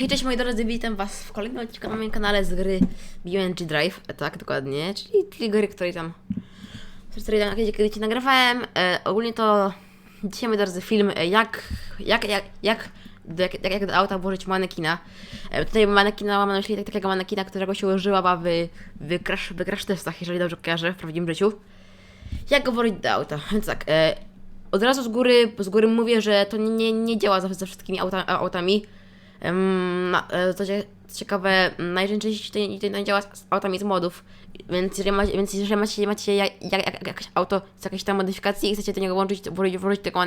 Hej, cześć moi drodzy, witam was w kolejnym odcinku na moim kanale z gry BMG Drive, e, tak dokładnie, czyli, czyli gry, której tam, której tam kiedyś, kiedyś nagrywałem. E, ogólnie to dzisiaj moi drodzy film, e, jak, jak, jak, jak, do, jak, jak, do auta włożyć manekina. E, tutaj manekina mam na myśli tak, takiego manekina, którego się użyła w, w, crash, w crash testach, jeżeli dobrze kojarzę, w prawdziwym życiu. Jak go włożyć do auta? Więc tak, e, od razu z góry, z góry mówię, że to nie, nie, nie działa ze, ze wszystkimi auta, autami. Na- e, ciekawe, najczęściej to nie, to nie działa z autami z modów, więc jeżeli macie, więc jeżeli macie, macie jak, jak, jak, jakieś auto z jakiejś tam modyfikacji i chcecie do niego włączyć, włożyć, włożyć tego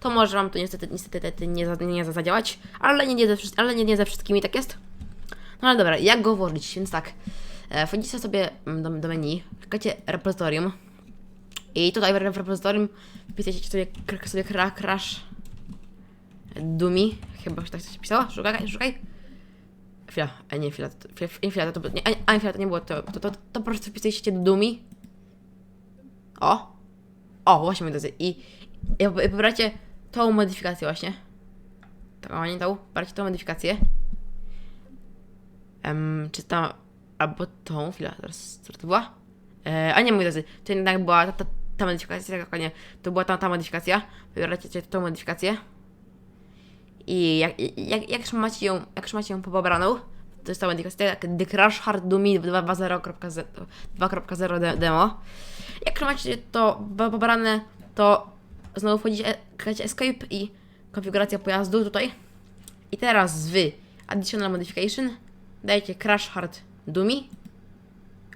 to może Wam to niestety, niestety nie, nie za- zadziałać, ale nie, nie, ze, ale nie, nie ze wszystkimi tak jest. No ale dobra, jak go włożyć? Więc tak, e, wchodzicie sobie mm, do, do menu, klikacie repozytorium i tutaj w repozytorium wpisujecie sobie, sobie cra- crash Dumi, chyba tak się pisało, szukaj, szukaj. Chwila, a nie chwila, nie, chwila, to, nie, a, nie, to nie było to, to, to, to po prostu wpisujecie Dumi. O! O, właśnie moi drodzy, i, i, pobracie tą modyfikację właśnie. Taką, a nie tą, bracie tą modyfikację. Em, czy tam, albo tą, chwila, teraz, co to była? E, a nie, moi drodzy, to jednak była ta, ta, ta modyfikacja, tak dokładnie, to była ta, ta modyfikacja. Wybieracie tą modyfikację. I jak, jak, jak, macie ją, jak macie ją pobraną, to jest jak The Crash Hard Dummy 2.0 2.0 de- demo. Jak macie to po- pobrane, to znowu wchodzicie, klikacie Escape i konfiguracja pojazdu tutaj. I teraz wy Additional Modification dajecie Crash Hard Dummy.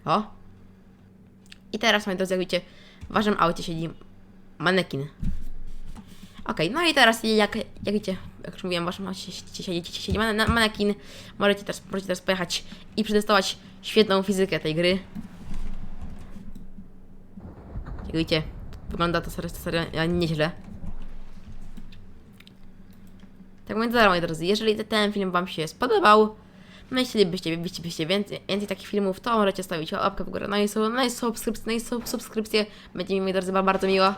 O. I teraz, moi drodzy, jak widzicie, w waszym aucie siedzi manekin. Okej, no i teraz jak, jak widzicie, jak już mówiłem, w waszym aucie siedzi, manekin. Możecie teraz, możecie teraz pojechać i przetestować świetną fizykę tej gry. Widzicie, wygląda to serio, serio nieźle. Tak więc dobra, moi drodzy, jeżeli te- ten film wam się spodobał, myślelibyście byście, byście więcej, więcej takich filmów, to możecie stawić łapkę w górę, no i, sub- no i subskrypcję, no i będzie mi, moi drodzy, bardzo miło.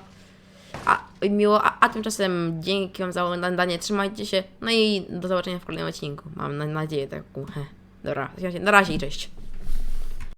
A, miło, a, a tymczasem dzięki wam za oglądanie, trzymajcie się, no i do zobaczenia w kolejnym odcinku, mam na, nadzieję taką, he. Dobra, na razie i cześć.